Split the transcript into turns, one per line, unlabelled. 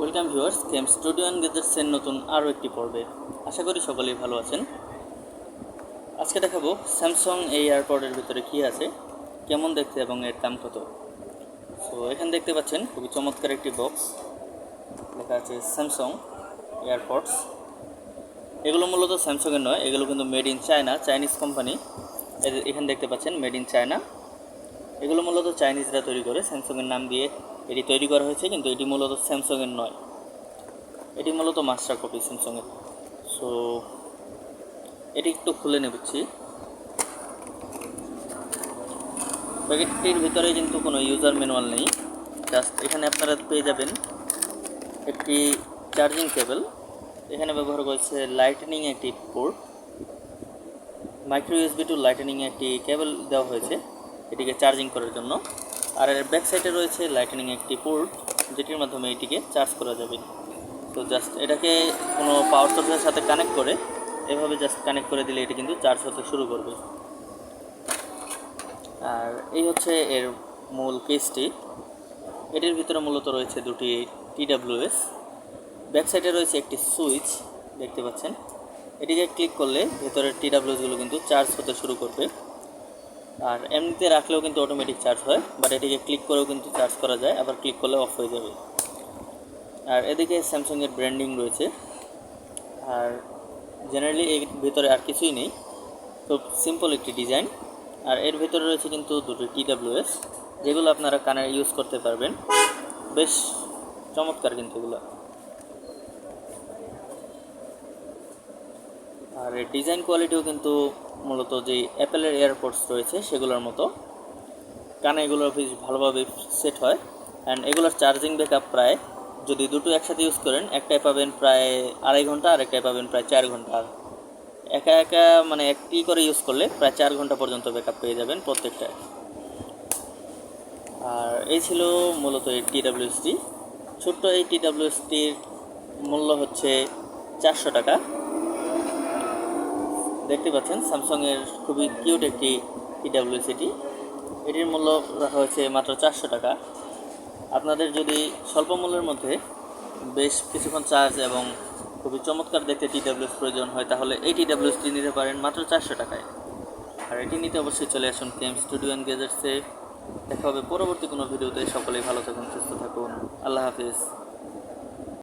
Welcome viewers game studio and গেজার্সের নতুন আরও একটি পর্বে। আশা করি সকলেই ভালো আছেন। আজকে দেখাবো স্যামসাং এই এয়ারপডের ভিতরে কী আছে, কেমন দেখতে এবং এর দাম কত। সো এখানে দেখতে পাচ্ছেন, খুবই চমৎকার একটি বক্স লেখা আছে স্যামসং এয়ারপডস এগুলো মূলত স্যামসংয়ের নয়, এগুলো কিন্তু made in China Chinese company এখানে দেখতে পাচ্ছেন মেড ইন চায়না এগুলো মূলত চাইনিজরা তৈরি করে, স্যামসাংয়ের নাম দিয়ে এটি তৈরি করা হয়েছে, কিন্তু এটি মূলত স্যামসাংয়ের নয়। এটি মূলত মাস্টার কপি স্যামসাংয়ের। সো এটি একটু খুলে নেবেছি প্যাকেটটির ভিতরে কিন্তু কোনো ইউজার ম্যানুয়াল নেই। জাস্ট এখানে আপনারা পেয়ে যাবেন একটি চার্জিং কেবল এখানে ব্যবহার করেছে লাইটনিং একটি port micro USB to lightning একটি কেবল দেওয়া হয়েছে। এটিকে চার্জিং করার জন্য। আর এর ব্যাক সাইডে রয়েছে লাইটনিং একটি পোর্ট যেটির মাধ্যমে এটিকে চার্জ করা যাবে। তো জাস্ট এটাকে কোনো পাওয়ার সোর্সের সাথে কানেক্ট করে, এভাবে জাস্ট কানেক্ট করে দিলে এটি কিন্তু চার্জ হতে শুরু করবে। আর এই হচ্ছে এর মূল কেসটি এটির ভিতরে মূলত রয়েছে দুটি টিডাব্লিউএস ব্যাক সাইডে রয়েছে একটি সুইচ দেখতে পাচ্ছেন। এটিকে ক্লিক করলে ভেতরের টিডাব্লিউসগুলো কিন্তু চার্জ হতে শুরু করবে। আর এমনিতে রাখলেও কিন্তু অটোমেটিক চার্জ হয় বাট এটিকে ক্লিক করেও কিন্তু চার্জ করা যায়, আবার ক্লিক করলে অফ হয়ে যাবে। আর এদিকে স্যামসাংয়ের ব্র্যান্ডিং রয়েছে। আর জেনারেলি এর ভিতরে আর কিছুই নেই। খুব সিম্পল একটি ডিজাইন আর এর ভিতরে রয়েছে কিন্তু দুটো টিডাব্লিউএস যেগুলো আপনারা কানে ইউজ করতে পারবেন। বেশ চমৎকার কিন্তু এগুলো। আর ডিজাইন কোয়ালিটিও কিন্তু মূলত যে অ্যাপেলের এয়ারপোর্টস রয়েছে, সেগুলোর মতো। কানে এগুলো বেশ ভালোভাবে সেট হয়। অ্যান্ড এগুলোর চার্জিং ব্যাকআপ প্রায় যদি দুটো একসাথে ইউজ করেন একটাই পাবেন প্রায় আড়াই ঘণ্টা, আর একটাই পাবেন প্রায় চার ঘণ্টা। একা একা মানে একটি করে ইউজ করলে প্রায় চার ঘণ্টা পর্যন্ত ব্যাকআপ পেয়ে যাবেন প্রত্যেকটায় আর এই ছিল মূলত এই টি টিডাব্লিউএসটি ছোট্ট এই টি টিডাব্লিউএসটির মূল্য হচ্ছে চারশো টাকা। দেখতে পাচ্ছেন, স্যামসংয়ের খুবই কিউট একটি টিডাব্লিউএস এটি এটির মূল্য রাখা হয়েছে মাত্র চারশো টাকা। আপনাদের যদি স্বল্প মূল্যের মধ্যে বেশ কিছুক্ষণ চার্জ এবং খুবই চমৎকার দেখতে টিডাব্লিউএস প্রয়োজন হয়, তাহলে এই টিডাব্লিউএসটি নিতে পারেন মাত্র চারশো টাকায়। আর এটি নিতে অবশ্যই চলে আসুন কেম স্টুডিও অ্যান্ড গেজার্সে দেখা হবে পরবর্তী কোনো ভিডিওতে। সকলেই ভালো থাকুন, সুস্থ থাকুন। আল্লাহ হাফিজ।